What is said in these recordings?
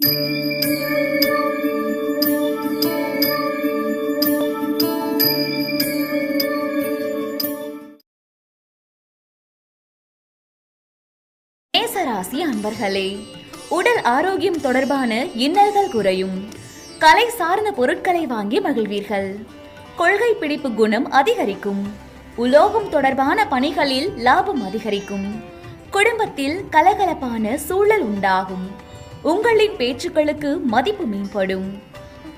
மேசராசி அன்பர்களே உடல் ஆரோக்கியம் தொடர்பான இன்னல்கள் குறையும். கலை சார்ந்த பொருட்களை வாங்கி மகிழ்வீர்கள். கொள்கை பிடிப்பு குணம் அதிகரிக்கும். உலோகம் தொடர்பான பணிகளில் லாபம் அதிகரிக்கும். குடும்பத்தில் கலகலப்பான சூழல் உண்டாகும். உங்களின் பேச்சுக்களுக்கு மதிப்பு மேம்படும்.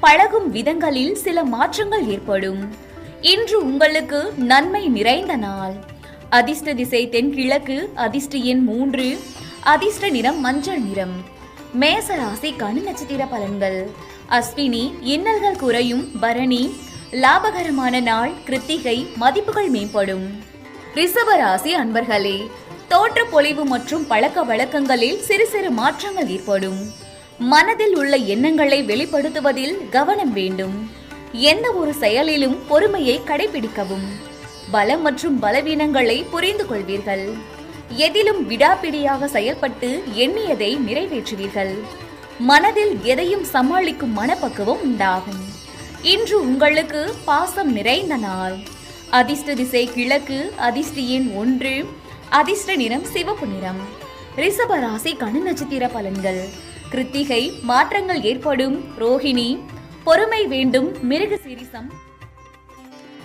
பழகும் விதங்களில் சில மாற்றங்கள் ஏற்படும். இன்று உங்களுக்கு நன்மை நிறைந்த நாள். அதிர்ஷ்ட திசை தென்கிழக்கு அதிர்ஷ்ட எண் மூன்று அதிர்ஷ்ட நிறம் மஞ்சள் நிறம். மேச ராசிக்கான நட்சத்திர பலன்கள். அஸ்வினி இன்னல்கள் குறையும். பரணி லாபகரமான நாள். கிருத்திகை மதிப்புகள் மேம்படும். ரிஷப ராசி அன்பர்களே தோற்ற பொலிவு மற்றும் பழக்க வழக்கங்களில் சிறு சிறு மாற்றங்கள் ஏற்படும். மனதில் உள்ள எண்ணங்களை வெளிப்படுத்துவதில் கவனம் வேண்டும். எந்த ஒரு செயலிலும் பொறுமையை கடைபிடிக்கவும். பலம் மற்றும் பலவீனங்களை புரிந்து கொள்வீர்கள். எதிலும் விடாப்பிடியாக செயல்பட்டு எண்ணியதை நிறைவேற்றுவீர்கள். மனதில் எதையும் சமாளிக்கும் மனப்பக்குவம் உண்டாகும். இன்று உங்களுக்கு பாசம் நிறைந்த நாள். அதிர்ஷ்ட திசை கிழக்கு அதிர்ஷ்ட எண் ஒன்று அதிர்ஷ்ட நிறம் சிவப்பு நிறம். ரிஷப ராசி கணு நட்சத்திர பலன்கள். கிருத்திகை மாற்றங்கள் ஏற்படும். ரோஹிணி பொறுமை வேண்டும். மிருக சிரிசம்.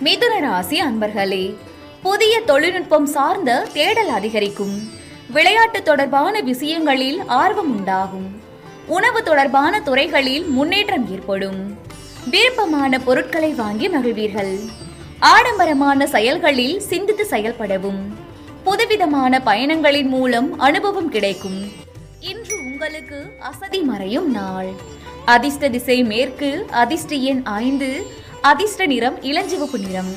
மிதுன ராசி அன்பர்களே புதிய தொழில்நுட்பம் சார்ந்த தேடல் அதிகரிக்கும். விளையாட்டு தொடர்பான விஷயங்களில் ஆர்வம் உண்டாகும். உணவு தொடர்பான துறைகளில் முன்னேற்றம் ஏற்படும். விருப்பமான பொருட்களை வாங்கி மகிழ்வீர்கள். ஆடம்பரமான செயல்களில் சிந்தித்து செயல்படவும். புதுவிதமான பயணங்களின் மூலம் அனுபவம் கிடைக்கும். இன்று உங்களுக்கு அசதி மறையும் நாள். அதிர்ஷ்ட திசை மேற்கு அதிர்ஷ்ட எண் ஐந்து அதிர்ஷ்ட நிறம் இளஞ்சிவப்பு நிறம்.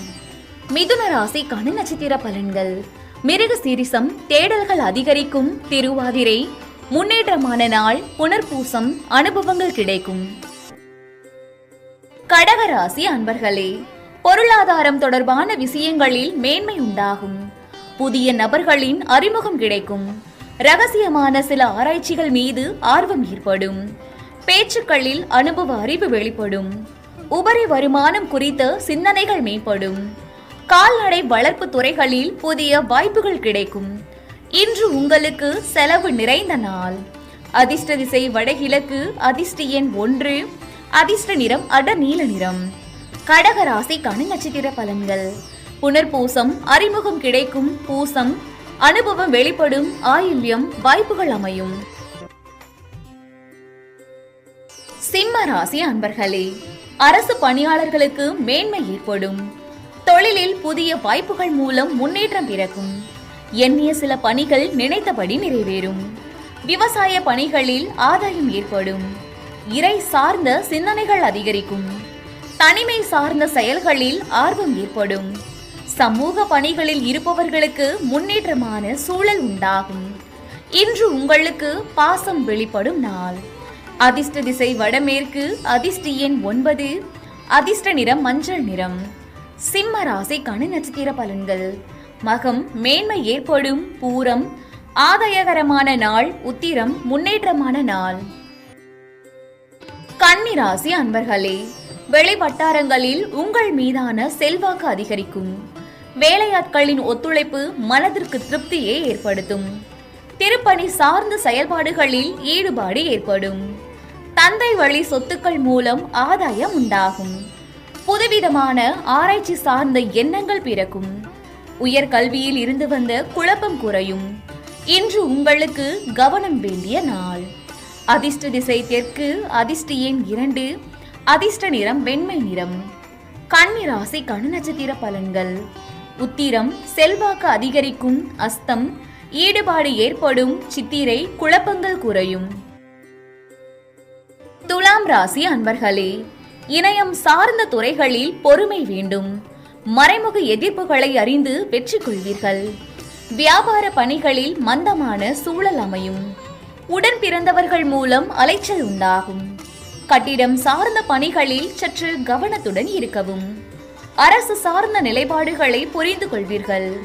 மிதுன ராசி ராசிக்கான நட்சத்திர பலன்கள். மிருக சீரிசம் தேடல்கள் அதிகரிக்கும் திருவாதிரை. முன்னேற்றமான நாள் புனர்பூசம் அனுபவங்கள் கிடைக்கும். கடகராசி அன்பர்களே பொருளாதாரம் தொடர்பான விஷயங்களில் மேன்மை உண்டாகும். புதிய நபர்களின் அறிமுகம் கிடைக்கும். ரகசியமான சில ஆராய்ச்சிகள் மீது ஆர்வம் ஏற்படும் பேச்சுக்களில் அனுபவ அறிவு வெளிப்படும். உபரி வருமானம் குறித்த சிந்தனைகள் மேம்படும். கால்நடை வளர்ப்பு துறைகளில் புதிய வாய்ப்புகள் கிடைக்கும். இன்று உங்களுக்கு செலவு நிறைந்த நாள். அதிர்ஷ்ட திசை வடகிழக்கு அதிர்ஷ்ட எண் ஒன்று அதிர்ஷ்ட நிறம் அட நீல நிறம். கடக ராசிக்கான நட்சத்திர பலன்கள். புனர்பூசம் அறிமுகம் கிடைக்கும் பூசம் அனுபவம் வெளிப்படும் ஆயில்யம் வாய்ப்புகள் அமையும். சிம்ம ராசி அன்பர்களே அரசு பணியாளர்களுக்கு மேன்மை ஏற்படும். தொழிலில் புதிய வாய்ப்புகள் மூலம் முன்னேற்றம் பிறக்கும். எண்ணிய சில பணிகள் நினைத்தபடி நிறைவேறும். விவசாய பணிகளில் ஆதாயம் ஏற்படும். இறை சார்ந்த சிந்தனைகள் அதிகரிக்கும். தனிமை சார்ந்த செயல்களில் ஆர்வம் ஏற்படும். சமூக பணிகளில் இருப்பவர்களுக்கு முன்னேற்றமான சூழல் உண்டாகும். இன்று உங்களுக்கு பாசம் வெளிப்படும் நாள். அதிர்ஷ்ட திசை வடமேற்கு அதிர்ஷ்ட எண் ஒன்பது அதிர்ஷ்ட நிறம் மஞ்சள் நிறம். சிம்ம ராசிக்கான நட்சத்திர பலன்கள். மகம் மேன்மை ஏற்படும் பூரம் ஆதாயகரமான நாள் உத்திரம் முன்னேற்றமான நாள். கன்னி ராசி அன்பர்களே வெளி வட்டாரங்களில் உங்கள் மீதான செல்வாக்கு அதிகரிக்கும். வேலையாட்களின் ஒத்துழைப்பு மனதிற்கு திருப்தியை ஏற்படுத்தும். திருப்பணி சார்ந்த செயல்பாடுகளில் ஈடுபாடு ஏற்படும். தந்தை வழி சொத்துக்கள் மூலம் ஆதாயம் உண்டாகும். புதுவிதமான ஆராய்ச்சி சார்ந்த எண்ணங்கள் பிறக்கும். உயர் கல்வியில் இருந்து வந்த குழப்பம் குறையும். இன்று உங்களுக்கு கவனம் வேண்டிய நாள். அதிர்ஷ்ட திசை தெற்கு அதிர்ஷ்ட எண் இரண்டு அதிர்ஷ்ட நிறம் வெண்மை நிறம். கண்ணிராசி கணு நட்சத்திர பலன்கள். உத்திரம் செல்வாக்கு அதிகரிக்கும் அஸ்தம் ஈடுபாடு ஏற்படும் சித்திரை குழப்பங்கள் குறையும். துலாம் ராசி அன்பர்களே இணையம் சார்ந்த துறைகளில் பொறுமை வேண்டும். மறைமுக எதிர்ப்புகளை அறிந்து வெற்றி கொள்வீர்கள். வியாபார பணிகளில் மந்தமான சூழல் அமையும். உடன் பிறந்தவர்கள் மூலம் அலைச்சல் உண்டாகும். கட்டிடம் சார்ந்த பணிகளில் சற்று கவனத்துடன் இருக்கவும். அரசு சார்ந்த நிலைப்பாடுகளை புரிந்து கொள்வீர்கள்.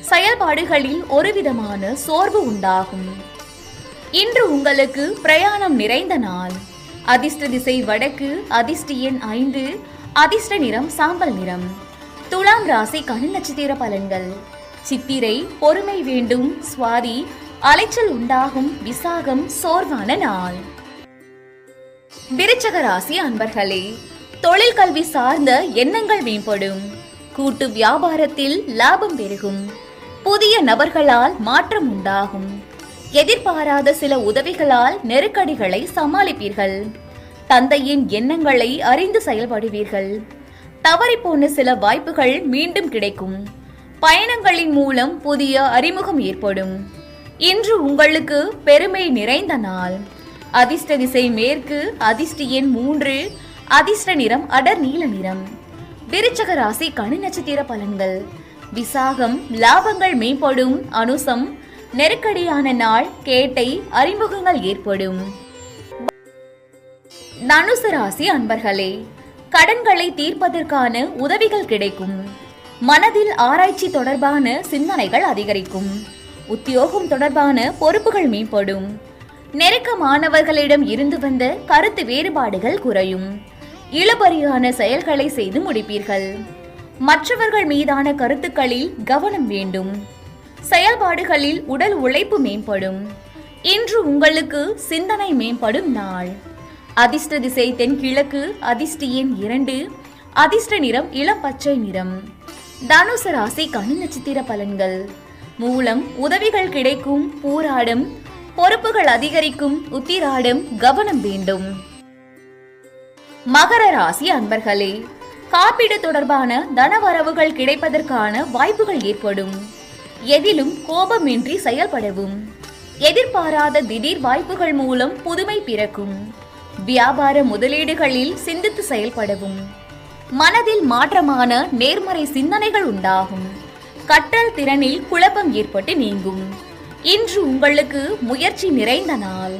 செயல்பாடுகளில் ஒருவிதமான சோர்வு உண்டாகும். இன்று உங்களுக்கு பிரயாணம் நிறைந்த நாள். அதிர்ஷ்ட திசை வடக்கு அதிர்ஷ்ட எண் ஐந்து அதிர்ஷ்ட நிறம் சாம்பல் நிறம். துலாம் ராசி கனி நட்சத்திர பலன்கள். சித்திரை பொறுமை வேண்டும் சுவாதி அலைச்சல் உண்டாகும் விசாகம் சோர்வான நாள். விருச்சக ராசி அன்பர்களே தொழில் கல்வி சார்ந்த எண்ணங்கள் மேம்படும். கூட்டு வியாபாரத்தில் லாபம் பெருகும். புதிய நபர்களால் மாற்றம் உண்டாகும். எதிர்பாராத சில உதவிகளால் நெருக்கடிகளை சமாளிப்பீர்கள். தந்தையின் எண்ணங்களை அறிந்து செயல்படுவீர்கள். தவறிப்போன சில வாய்ப்புகள் மீண்டும் கிடைக்கும். பயணங்களின் மூலம் புதிய அறிமுகம் ஏற்படும். இன்று உங்களுக்கு பெருமை நிறைந்த நாள். அதிர்ஷ்ட திசை மேற்கு அதிர்ஷ்ட எண் மூன்று அதிர்ஷ்ட நிறம் அடர் நீல நிறம். விருச்சக ராசி கனி நட்சத்திர பலன்கள். விசாகம் லாபங்கள் மேம்படும். அனுசம் நெருக்கடியான நாள் கேட்டை அறிமுகங்கள் ஏற்படும். தனுசு ராசி அன்பர்களே கடன்களை தீர்ப்பதற்கான உதவிகள் கிடைக்கும். மனதில் ஆராய்ச்சி தொடர்பான சிந்தனைகள் அதிகரிக்கும். உத்தியோகம் தொடர்பான பொறுப்புகள் மேம்படும். நெருக்கமானவர்களிடம் இருந்து வந்த கருத்து வேறுபாடுகள் குறையும். இழுபறியான செயல்களை செய்து முடிப்பீர்கள். மற்றவர்கள் மீதான கருத்துக்களில் கவனம் வேண்டும். செயல்பாடுகளில் உடல் உழைப்பு மேம்படும். இன்று உங்களுக்கு சிந்தனை மேம்படும் நாள். அதிர்ஷ்ட திசை தென்கிழக்கு அதிர்ஷ்ட எண் இரண்டு அதிர்ஷ்ட நிறம் இளம் பச்சை நிறம். தனுசு ராசி கனி நட்சத்திர பலன்கள். மூலம் உதவிகள் கிடைக்கும் போராடும் பொறுப்புகள் அதிகரிக்கும் உத்திராடம் கவனம் வேண்டும். மகர ராசி அன்பர்களே காப்பீடு தொடர்பான தனவரவுகள் கிடைப்பதற்கான வாய்ப்புகள் ஏற்படும். எதிலும் கோபமின்றி செயல்படவும். எதிர்பாராத திடீர் வாய்ப்புகள் மூலம் புதுமை பிறக்கும். வியாபார முதலீடுகளில் சிந்தித்து செயல்படவும். மனதில் மாற்றமான நேர்மறை சிந்தனைகள் உண்டாகும். கற்றல் திறனில் குழப்பம் ஏற்பட்டு நீங்கும். இன்று உங்களுக்கு முயற்சி நிறைந்த நாள்.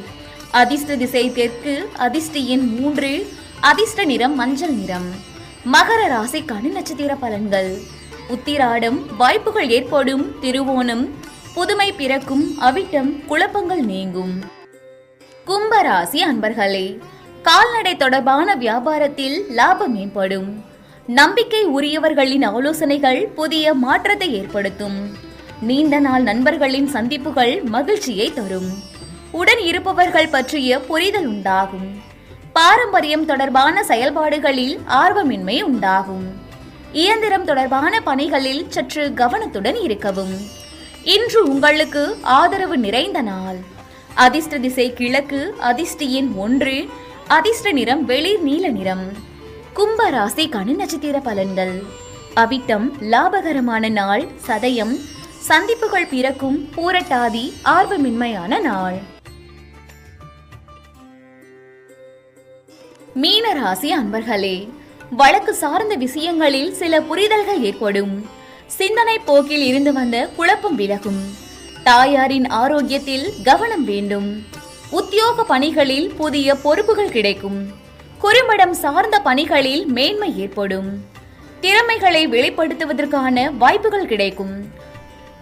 அதிர்ஷ்ட திசை தெற்கு அதிர்ஷ்டியின் மூன்று அதிர்ஷ்ட நிறம் மஞ்சள் நிறம். மகர ராசி கனி நட்சத்திர பலன்கள். உத்திராடம் வாய்ப்புகள் ஏற்படும் திருவோணம் புதுமை பிறக்கும் அவிட்டம் குழப்பங்கள் நீங்கும். கும்பராசி அன்பர்களே கால்நடை தொடர்பான வியாபாரத்தில் லாபம் மேம்படும். நம்பிக்கை உரியவர்களின் ஆலோசனைகள் புதிய மாற்றத்தை ஏற்படுத்தும். நீண்ட நாள் நண்பர்களின் சந்திப்புகள் மகிழ்ச்சியை தரும். உடன் இருப்பவர்கள் பற்றிய புரிதல் உண்டாகும். பாரம்பரியம் தொடர்பான செயல்பாடுகளில் ஆர்வமின்மை உண்டாகும். இயந்திரம் தொடர்பான பணிகளில் சற்று கவனத்துடன் இருக்கவும். இன்று உங்களுக்கு ஆதரவு நிறைந்த நாள். அதிர்ஷ்ட திசை கிழக்கு அதிர்ஷ்ட எண் ஒன்று அதிர்ஷ்ட நிறம் வெளிர் நீல நிறம். கும்ப ராசி கனி நட்சத்திர பலன்கள். அவிட்டம் லாபகரமான நாள் சதயம் சந்திப்புகள் பிறக்கும் பூரட்டாதி ஆர்வமின்மையான நாள். மீன ராசி அன்பர்களே வழக்கு சார்ந்த விஷயங்களில் சில புரிதல்கள் ஏற்படும். சிந்தனை போக்கில் இருந்து வந்த குழப்பம் விலகும். தாயாரின் ஆரோக்கியத்தில் கவனம் வேண்டும். உத்தியோக பணிகளில் புதிய பொறுப்புகள் கிடைக்கும். குறும்படம் சார்ந்த பணிகளில் மேன்மை ஏற்படும். திறமைகளை வெளிப்படுத்துவதற்கான வாய்ப்புகள் கிடைக்கும்.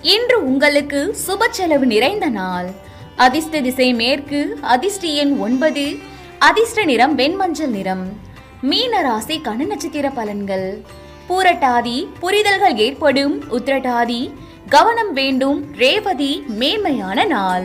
இன்று உங்களுக்கு சுப செலவு நிறைந்த நாள். அதிர்ஷ்ட திசை மேற்கு அதிர்ஷ்ட எண் ஒன்பது அதிர்ஷ்ட நிறம் வெண்மஞ்சள் நிறம். மீன ராசி கன நட்சத்திர பலன்கள். பூரட்டாதி புரிதல்கள் ஏற்படும். உத்திரட்டாதி கவனம் வேண்டும். ரேவதி மேன்மையான நாள்.